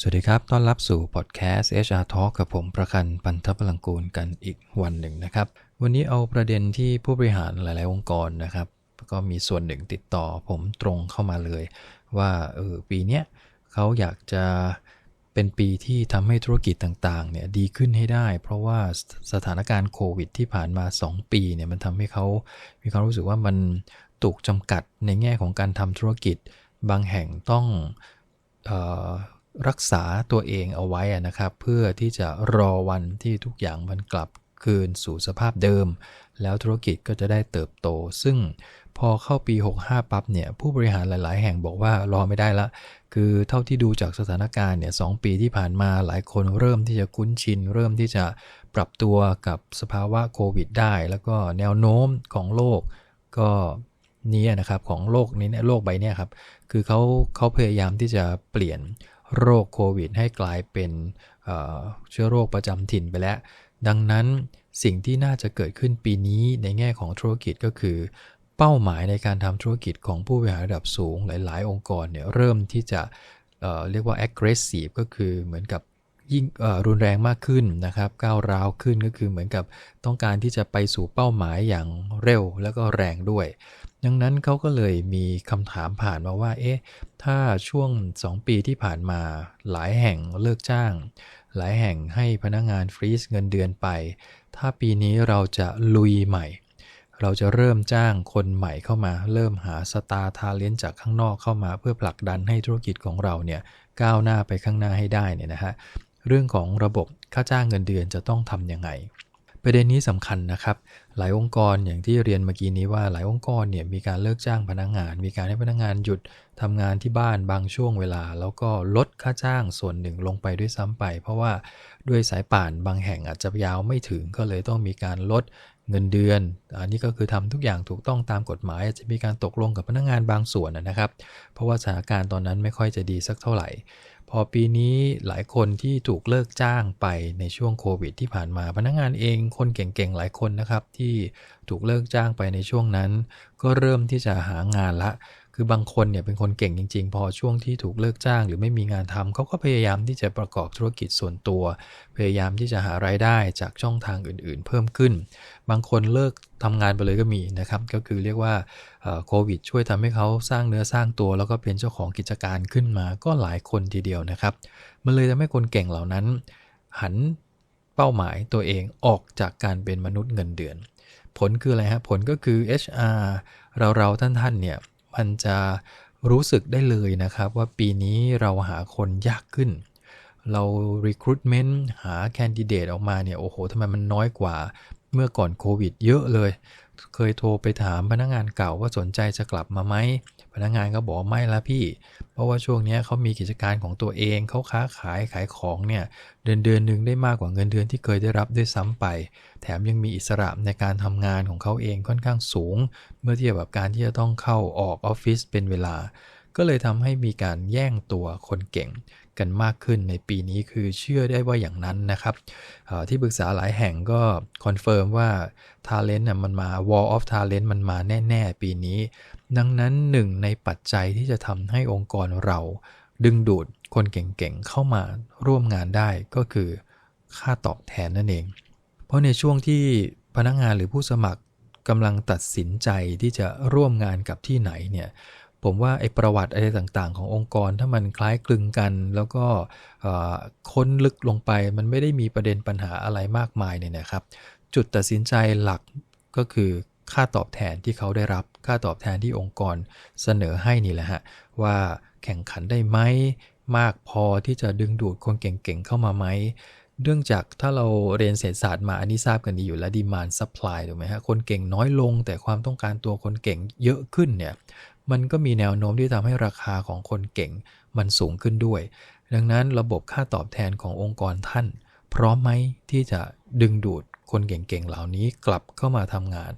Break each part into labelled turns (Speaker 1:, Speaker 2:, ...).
Speaker 1: สวัสดีครับ ต้อนรับสู่พอดแคสต์ HR Talk กับผมประคันปันทพลังกูลกันอีกวันหนึ่งนะครับ วันนี้เอาประเด็นที่ผู้บริหารหลาย ๆ องค์กรนะครับ ก็มีส่วนหนึ่งติดต่อผมตรงเข้ามาเลย ว่าเออปีเนี้ยเขาอยากจะเป็นปีที่ทำให้ธุรกิจต่าง ๆ เนี่ยดีขึ้นให้ได้ เพราะว่าสถานการณ์โควิดที่ผ่านมา 2 ปีเนี่ยมันทำให้เขามีความรู้สึกว่ามันถูกจำกัดในแง่ของการทำธุรกิจ บางแห่งต้องเรักษาตัวเองเอาไว้นะครับ เพื่อที่จะรอวันที่ทุกอย่างมันกลับคืนสู่สภาพเดิม แล้วธุรกิจก็จะได้เติบโต ซึ่งพอเข้าปี 65 ปั๊บเนี่ยผู้บริหารหลาย ๆ แห่งบอกว่ารอไม่ได้ละ คือเท่าที่ดูจากสถานการณ์เนี่ยสปีที่ผ่านมาหลายคนเริ่มที่จะคุ้นชิน เริ่มที่จะปรับตัวกับสภาวะโควิดได้ แล้วก็แนวโน้มของโลกก็นี้นะครับของโลกนี้โลกใบนี้ครับคือเขาเขาพยายามที่จะเปลี่ยน โรคโควิด ให้กลายเป็นเชื้อโรคประจำถิ่นไปแล้ว ดังนั้นสิ่งที่น่าจะเกิดขึ้นปีนี้ในแง่ของธุรกิจก็คือ เป้าหมายในการทำธุรกิจของผู้บริหารระดับสูงหลาย ๆ องค์กรเนี่ยเริ่มที่จะเเรียกว่า aggressive ก็คือเหมือนกับยิ่งรุนแรงมากขึ้นนะครับ ก้าวร้าวขึ้นก็คือเหมือนกับต้องการที่จะไปสู่เป้าหมายอย่างเร็วแล้วก็แรงด้วย ดังนั้นเขาก็เลยมีคำถามผ่านมาว่า เอ๊ะ ถ้าช่วง 2 ปีที่ผ่านมาหลายแห่งเลิกจ้าง หลายแห่งให้พนักงงานฟรีซเงินเดือนไป ถ้าปีนี้เราจะลุยใหม่ เราจะเริ่มจ้างคนใหม่เข้ามา เริ่มหาสตาร์ทาเลนจากข้างนอกเข้ามา เพื่อผลักดันให้ธุรกิจของเราเนี่ยก้าวหน้าไปข้างหน้าให้ได้เนี่ยนะฮะ เรื่องของระบบค่าจ้างเงินเดือนจะต้องทำยังไงประเด็นนี้สำคัญนะครับ หลายองค์กรอย่างที่เรียนเมื่อกี้นี้ว่าหลายองค์กรเนี่ยมีการเลิกจ้างพนักงงาน มีการให้พนักงงานหยุดทำงานที่บ้านบางช่วงเวลา แล้วก็ลดค่าจ้างส่วนหนึ่งลงไปด้วยซ้ำไป เพราะว่าด้วยสายป่านบางแห่งอาจจะยาวไม่ถึงก็เลยต้องมีการลดเงินเดือน อันนี้ก็คือทำทุกอย่างถูกต้องตามกฎหมายอาจะมีการตกลงกับพนักงงานบางส่วนนะครับ เพราะว่าสถานการณ์ตอนนั้นไม่ค่อยจะดีสักเท่าไหร่ พอปีนี้หลายคนที่ถูกเลิกจ้างไปในช่วงโควิดที่ผ่านมา พนักงงานเองคนเก่งๆหลายคนนะครับ ที่ถูกเลิกจ้างไปในช่วงนั้น ก็เริ่มที่จะหางานละ คือบางคนเนี่ยเป็นคนเก่งจริง ๆ พอช่วงที่ถูกเลิกจ้าง หรือไม่มีงานทำเขาก็พยายามที่จะประกอบธุรกิจส่วนตัว พยายามที่จะหารายได้จากช่องทางอื่น ๆ เพิ่มขึ้น บางคนเลิกทำงานไปเลยก็มีนะครับ ก็คือเรียกว่าโควิดช่วยทำให้เขาสร้างเนื้อสร้างตัว แล้วก็เป็นเจ้าของกิจการขึ้นมาก็หลายคนทีเดียวนะครับ มันเลยทำให้คนเก่งเหล่านั้น หันเป้าหมายตัวเองออกจากการเป็นมนุษย์เงินเดือน ผลคืออะไรฮะผลก็คือ HR เราๆท่านๆเนี่ย มันจะรู้สึกได้เลยนะครับ ว่าปีนี้เราหาคนยากขึ้น เรา recruitment หาแคนดิเดตออกมาเนี่ย โอ้โหทำไมมันน้อยกว่าเมื่อก่อนโควิดเยอะเลย เคยโทรไปถามพนักงงานเก่าว่าสนใจจะกลับมาไหม พนักงานก็บอกไม่ละพี่ เพราะว่าช่วงนี้เขามีกิจการของตัวเองเขาค้าขายขายของเนี่ยเดือนเดือนหนึ่งได้มากกว่าเงินเดือนที่เคยได้รับด้วยซ้ำไป แถมยังมีอิสระในการทำงานของเขาเองค่อนข้างสูง เมื่อเทียบกับการที่จะต้องเข้าออกออฟฟิศเป็นเวลา ก็เลยทำให้มีการแย่งตัวคนเก่งกันมากขึ้นในปีนี้คือเชื่อได้ว่าอย่างนั้นนะครับที่ปรึกษาหลายแห่งก็คอนเฟิร์มว่า Talent มันมา Wall of Talent มันมาแน่ ๆ ปีนี้ ดังนั้นหนึ่งในปัจจัยที่จะทำให้องค์กรเรา ดึงดูดคนเก่งๆเข้ามาร่วมงานได้ก็คือ ค่าตอบแทนนั่นเอง เพราะในช่วงที่พนักงานหรือผู้สมัครกำลังตัดสินใจที่จะร่วมงานกับที่ไหนเนี่ยผมว่าไอ้ประวัติอะไรต่างๆ ขององค์กรถ้ามันคล้ายคลึงกัน แล้วก็ค้นลึกลงไปมันไม่ได้มีประเด็นปัญหาอะไรมากมายเนี่ยนะครับ จุดตัดสินใจหลักก็คือ ค่าตอบแทนที่เขาได้รับ ค่าตอบแทนที่องค์กรเสนอให้นี่แหละฮะว่าแข่งขันได้ไหมมากพอที่จะดึงดูดคนเก่งๆเข้ามาไหมเนื่องจากถ้าเราเรียนเศรษฐศาสตร์มาอันนี้ทราบกันดีอยู่แล้วดีมานซัพพลายถูกไหมฮะคนเก่งน้อยลง แต่ความต้องการตัวคนเก่งเยอะขึ้นเนี่ยมันก็มีแนวโน้มที่ทำให้ราคาของคนเก่งมันสูงขึ้นด้วย ดังนั้นระบบค่าตอบแทนขององค์กรท่าน พร้อมไหมที่จะดึงดูดคนเก่งๆเหล่านี้กลับเข้ามาทำงาน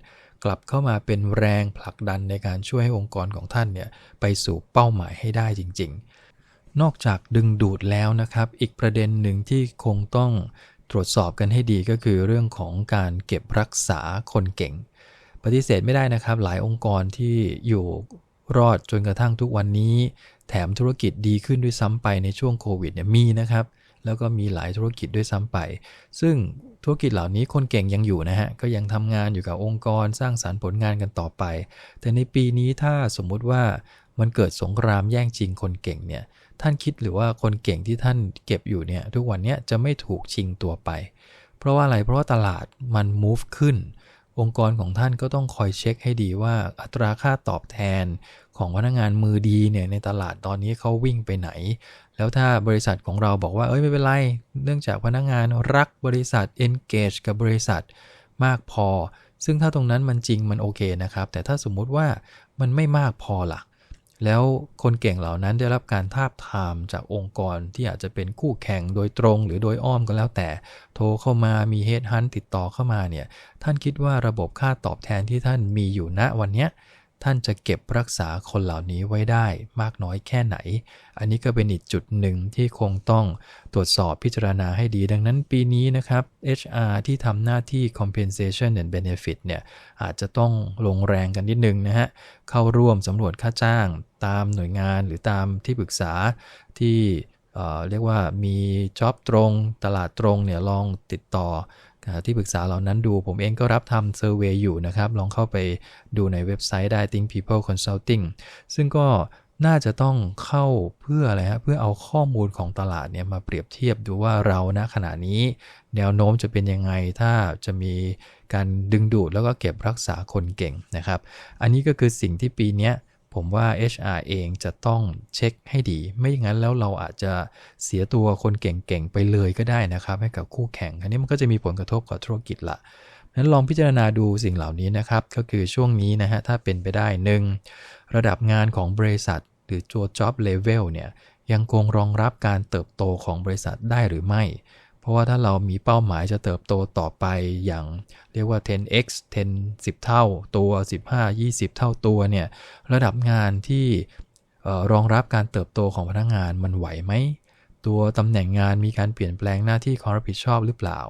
Speaker 1: กลับเข้ามาเป็นแรงผลักดันในการช่วยให้องค์กรของท่านเนี่ยไปสู่เป้าหมายให้ได้จริง ๆ นอกจากดึงดูดแล้วนะครับ อีกประเด็นหนึ่งที่คงต้องตรวจสอบกันให้ดีก็คือเรื่องของการเก็บรักษาคนเก่ง ปฏิเสธไม่ได้นะครับ หลายองค์กรที่อยู่รอดจนกระทั่งทุกวันนี้ แถมธุรกิจดีขึ้นด้วยซ้ำไปในช่วงโควิดเนี่ยมีนะครับ แล้วก็มีหลายธุรกิจด้วยซ้ำไป ซึ่งธุรกิจเหล่านี้คนเก่งยังอยู่นะฮะ ก็ยังทำงานอยู่กับองค์กรสร้างสารรค์ผลงานกันต่อไป แต่ในปีนี้ถ้าสมมุติว่ามันเกิดสงครามแย่งชิงคนเก่งเนี่ย ท่านคิดหรือว่าคนเก่งที่ท่านเก็บอยู่เนี่ย ทุกวันนี้จะไม่ถูกชิงตัวไป เพราะว่าอะไร เพราะว่าตลาดมัน move ขึ้น องค์กรของท่านก็ต้องคอยเช็คให้ดีว่าอัตราค่าตอบแทนของพนักงานมือดีเนี่ยในตลาดตอนนี้เขาวิ่งไปไหน แล้วถ้าบริษัทของเราบอกว่าเอ้ยไม่เป็นไร เนื่องจากพนักงานรักบริษัท engage กับบริษัทมากพอ ซึ่งถ้าตรงนั้นมันจริงมันโอเคนะครับ แต่ถ้าสมมุติว่ามันไม่มากพอล่ะ แล้วคนเก่งเหล่านั้นได้รับการทาบทามจากองค์กรที่อาจจะเป็นคู่แข่งโดยตรงหรือโดยอ้อมก็แล้วแต่ โทรเข้ามามีเฮดฮันติดต่อเข้ามาเนี่ยท่านคิดว่าระบบค่าตอบแทนที่ท่านมีอยู่ณวันเนี้ย ท่านจะเก็บรักษาคนเหล่านี้ไว้ได้มากน้อยแค่ไหน อันนี้ก็เป็นอีกจุดหนึ่งที่คงต้องตรวจสอบพิจารณาให้ดี ดังนั้นปีนี้นะครับ HR ที่ทำหน้าที่ compensation and benefit เนี่ยอาจจะต้องลงแรงกันนิดนึงนะฮะ เข้าร่วมสำรวจค่าจ้างตามหน่วยงานหรือตามที่ปรึกษาที่เรียกว่ามีจ็อบตรงตลาดตรงเนี่ยลองติดต่อ ที่ปรึกษาเหล่านั้นดู ผมเองก็รับทำเซอร์เวยอยู่นะครับ ลองเข้าไปดูในเว็บไซต์ได้ Think People Consulting ซึ่งก็น่าจะต้องเข้าเพื่ออะไรฮะเพื่อเอาข้อมูลของตลาดเนี่ยมาเปรียบเทียบดูว่าเราณขณะนี้ แนวโน้มจะเป็นยังไงถ้าจะมีการดึงดูดแล้วก็เก็บรักษาคนเก่งนะครับ อันนี้ก็คือสิ่งที่ปีนี้ ผมว่า HR เองจะต้องเช็คให้ดี ไม่อย่างนั้นแล้วเราอาจจะเสียตัวคนเก่งๆ ไปเลยก็ได้นะครับ ให้กับคู่แข่ง อันนี้มันก็จะมีผลกระทบกับธุรกิจละนั้นลองพิจารณาดูสิ่งเหล่านี้นะครับ ก็คือช่วงนี้นะฮะ ถ้าเป็นไปได้หนึ่งระดับงานของบริษัท หรือตัว job level เนี่ยยังคงรองรับการเติบโตของบริษัทได้หรือไม่ เพราะว่าถ้าเรามีเป้าหมายจะเติบโตต่อไปอย่างเรียกว่า 10x 10 10 เท่าตัว 15 20 เท่าตัวเนี่ยระดับงานที่รองรับการเติบโตของพนักงงานมันไหวไหม ตัวตำแหน่งงานมีการเปลี่ยนแปลงหน้าที่ความรับผิดชอบหรือเปล่า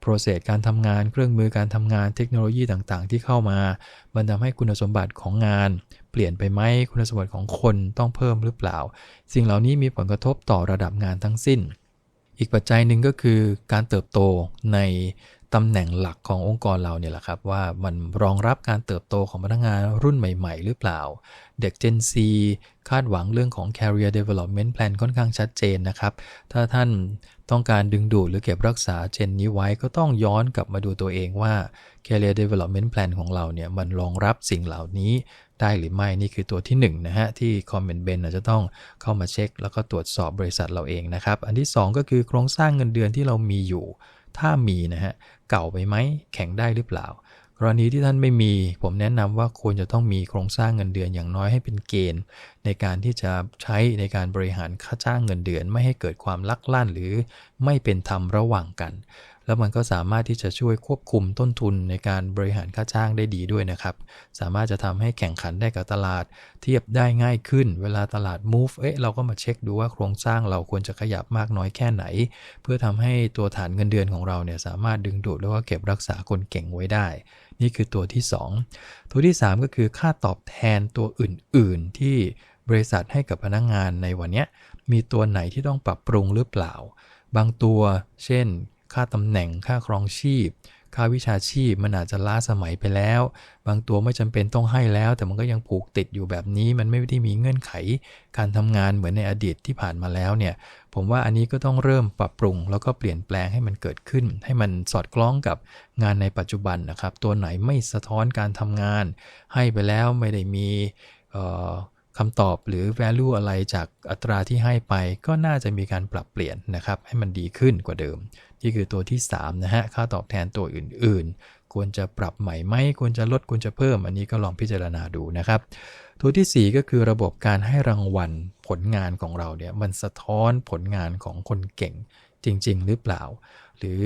Speaker 1: โปรเซสการทำงานเครื่องมือการทำงานเทคโนโลยีต่างๆ ที่เข้ามา มันทำให้คุณสมบัติของงาน เปลี่ยนไปไหมคุณสมบัติของคนต้องเพิ่มหรือเปล่า สิ่งเหล่านี้มีผลกระทบต่อระดับงานทั้งสิ้น อีกปัจจัยหนึ่งก็คือการเติบโตในตำแหน่งหลักขององค์กรเราเนี่ยแหละครับ ว่ามันรองรับการเติบโตของพนักงานรุ่นใหม่ ๆ หรือเปล่า เด็ก Gen Z คาดหวังเรื่องของ career development plan ค่อนข้างชัดเจนนะครับ ถ้าท่านต้องการดึงดูดหรือเก็บรักษาเจนนี้ไว้ก็ต้องย้อนกลับมาดูตัวเองว่า career development plan ของเราเนี่ยมันรองรับสิ่งเหล่านี้ ได้หรือไม่นี่คือตัวที่1นนะฮะที่ Comment Ben จะต้องเข้ามาเช็ค แล้วก็ตรวจสอบบริษัทเราเองนะครับ อันที่ 2 ก็คือโครงสร้างเงินเดือนที่เรามีอยู่ ถ้ามีนะฮะเก่าไปไหมแข็งได้หรือเปล่า กรณีที่ท่านไม่มี ผมแนะนำว่าควรจะต้องมีโครงสร้างเงินเดือนอย่างน้อยให้เป็นเกณฑ์ ในการที่จะใช้ในการบริหารค่าจ้างเงินเดือน ไม่ให้เกิดความลักลั่นหรือไม่เป็นธรรมระหว่างกัน แล้วมันก็สามารถที่จะช่วยควบคุมต้นทุนในการบริหารค่าจ้างได้ดีด้วยนะครับ สามารถจะทำให้แข่งขันได้กับตลาด เทียบได้ง่ายขึ้น เวลาตลาด move เอ๊ะเราก็มาเช็คดูว่าโครงสร้างเราควรจะขยับมากน้อยแค่ไหน เพื่อทำให้ตัวฐานเงินเดือนของเราเนี่ยสามารถดึงดูดแล้วก็เก็บรักษาคนเก่งไว้ได้ นี่คือตัวที่ 2 ตัวที่ 3 ก็คือค่าตอบแทนตัวอื่น ๆ ที่บริษัทให้กับพนักงงานในวันนี้มีตัวไหนที่ต้องปรับปรุงหรือเปล่า บางตัว เช่น ค่าตำแหน่งค่าครองชีพ ค่าวิชาชีพมันอาจจะล้าสมัยไปแล้ว บางตัวไม่จำเป็นต้องให้แล้ว แต่มันก็ยังผูกติดอยู่แบบนี้ มันไม่ได้มีเงื่อนไข การทำงานเหมือนในอดีตที่ผ่านมาแล้วเนี่ย ผมว่าอันนี้ก็ต้องเริ่มปรับปรุง แล้วก็เปลี่ยนแปลงให้มันเกิดขึ้น ให้มันสอดคล้องกับงานในปัจจุบันนะครับ ตัวไหนไม่สะท้อนการทำงาน ให้ไปแล้วไม่ได้มี คำตอบหรือ value อะไรจากอัตราที่ให้ไป ก็น่าจะมีการปรับเปลี่ยนนะครับ ให้มันดีขึ้นกว่าเดิม นี่คือตัวที่ 3 นะฮะ ค่าตอบแทนตัวอื่น ๆ ควรจะปรับใหม่ไหม ควรจะลด ควรจะเพิ่ม อันนี้ก็ลองพิจารณาดูนะครับ ตัวที่ 4 ก็คือระบบการให้รางวัลผลงานของเราเนี่ย มันสะท้อนผลงานของคนเก่งจริง ๆ หรือเปล่า หรือ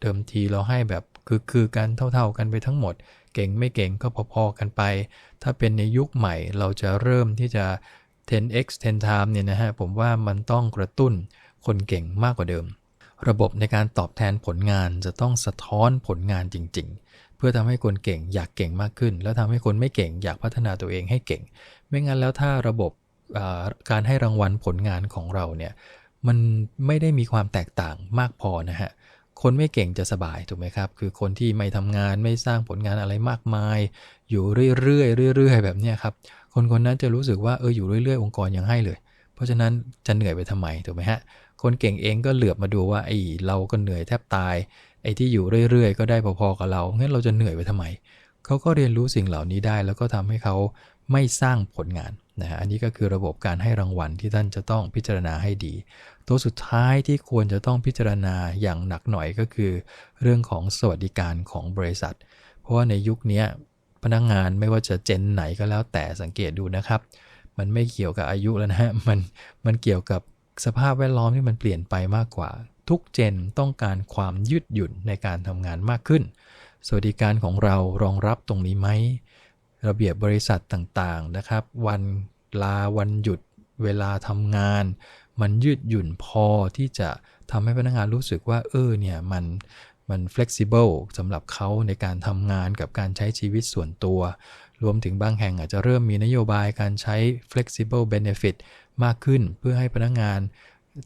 Speaker 1: เดิมทีเราให้แบบคือคือกันเท่า ๆ กันไปทั้งหมด เก่งไม่เก่งก็พอๆกันไป ถ้าเป็นในยุคใหม่เราจะเริ่มที่จะ 10x 10 time เนี่ยนะฮะ ผมว่ามันต้องกระตุ้นคนเก่งมากกว่าเดิม ระบบในการตอบแทนผลงานจะต้องสะท้อนผลงานจริง ๆ เพื่อทำให้คนเก่งอยากเก่งมากขึ้น แล้วทำให้คนไม่เก่งอยากพัฒนาตัวเองให้เก่ง ไม่งั้นแล้วถ้าระบบการให้รางวัลผลงานของเราเนี่ยมันไม่ได้มีความแตกต่างมากพอนะฮะ คนไม่เก่งจะสบายถูกไหมครับ คือคนที่ไม่ทำงานไม่สร้างผลงานอะไรมากมาย อยู่เรื่อยๆเรื่อยๆแบบนี้ครับ คนคนนั้นจะรู้สึกว่าเอออยู่เรื่อยๆ องค์กรยังให้เลย เพราะฉะนั้นจะเหนื่อยไปทำไมถูกไหมฮะ คนเก่งเองก็เหลือบมาดูว่าไอ้เราก็เหนื่อยแทบตาย ไอ้ที่อยู่เรื่อยๆ ก็ได้พอๆกับเรา งั้นเราจะเหนื่อยไปทำไม เขาก็เรียนรู้สิ่งเหล่านี้ได้ แล้วก็ทำให้เขาไม่สร้างผลงาน นะฮะอันนี้ก็คือระบบการให้รางวัลที่ท่านจะต้องพิจารณาให้ดี ตัวสุดท้ายที่ควรจะต้องพิจารณาอย่างหนักหน่อยก็คือ เรื่องของสวัสดิการของบริษัท เพราะว่าในยุคนี้พนักงงานไม่ว่าจะเจนไหนก็แล้วแต่สังเกตดูนะครับ มันไม่เกี่ยวกับอายุแล้วนะฮะมันมันเกี่ยวกับสภาพแวดล้อมที่มันเปลี่ยนไปมากกว่า ทุกเจนต้องการความยืดหยุ่นในการทำงานมากขึ้น สวัสดิการของเรารองรับตรงนี้ไหม ระเบียบบริษัทต่างๆนะครับ วันลาวันหยุดเวลาทำงาน มันยืดหยุ่นพอที่จะทำให้พนักงานรู้สึกว่าเออเนี่ยมันมัน flexible สำหรับเขาในการทำงานกับการใช้ชีวิตส่วนตัว รวมถึงบางแห่งอาจจะเริ่มมีนโยบายการใช้ flexible benefit มากขึ้นเพื่อให้พนักงาน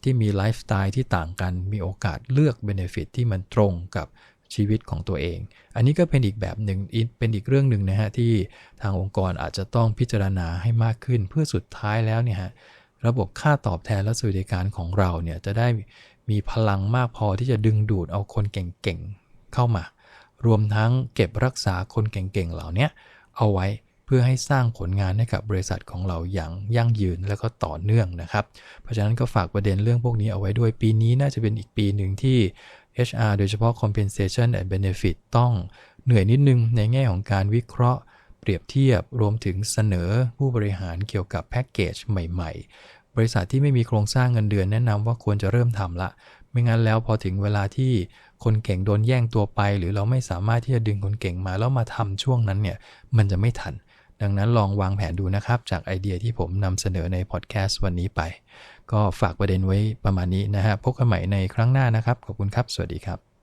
Speaker 1: ที่มีไลฟ์สไตล์ที่ต่างกันมีโอกาสเลือก benefit ที่มันตรงกับ ชีวิตของตัวเอง อันนี้ก็เป็นอีกแบบหนึ่งเป็นอีกเรื่องหนึ่งนะฮะที่ทางองค์กรอาจจะต้องพิจารณาให้มากขึ้น เพื่อสุดท้ายแล้วเนี่ยฮะระบบค่าตอบแทนและสวัสดิการของเราเนี่ยจะได้มีพลังมากพอที่จะดึงดูดเอาคนเก่งๆเข้ามา รวมทั้งเก็บรักษาคนเก่งๆเหล่านี้เอาไว้เพื่อให้สร้างผลงานให้กับบริษัทของเราอย่างยั่งยืนและก็ต่อเนื่องนะครับ เพราะฉะนั้นก็ฝากประเด็นเรื่องพวกนี้เอาไว้ด้วยปีนี้น่าจะเป็นอีกปีหนึ่งที่ HR โดยเฉพาะ compensation and benefit ต้องเหนื่อยนิดนึงในแง่ของการวิเคราะห์ เปรียบเทียบรวมถึงเสนอผู้บริหารเกี่ยวกับแพ็กเกจใหม่ ๆ บริษัทที่ไม่มีโครงสร้างเงินเดือนแนะนำว่าควรจะเริ่มทำละ ไม่งั้นแล้วพอถึงเวลาที่คนเก่งโดนแย่งตัวไป หรือเราไม่สามารถที่จะดึงคนเก่งมาแล้วมาทำช่วงนั้นเนี่ยมันจะไม่ทัน ดังนั้นลองวางแผนดูนะครับจากไอเดียที่ผมนำเสนอในพอดแคสต์วันนี้ไป ก็ฝากประเด็นไว้ประมาณนี้นะฮะพบกันใหม่ในครั้งหน้านะครับ ขอบคุณครับ สวัสดีครับ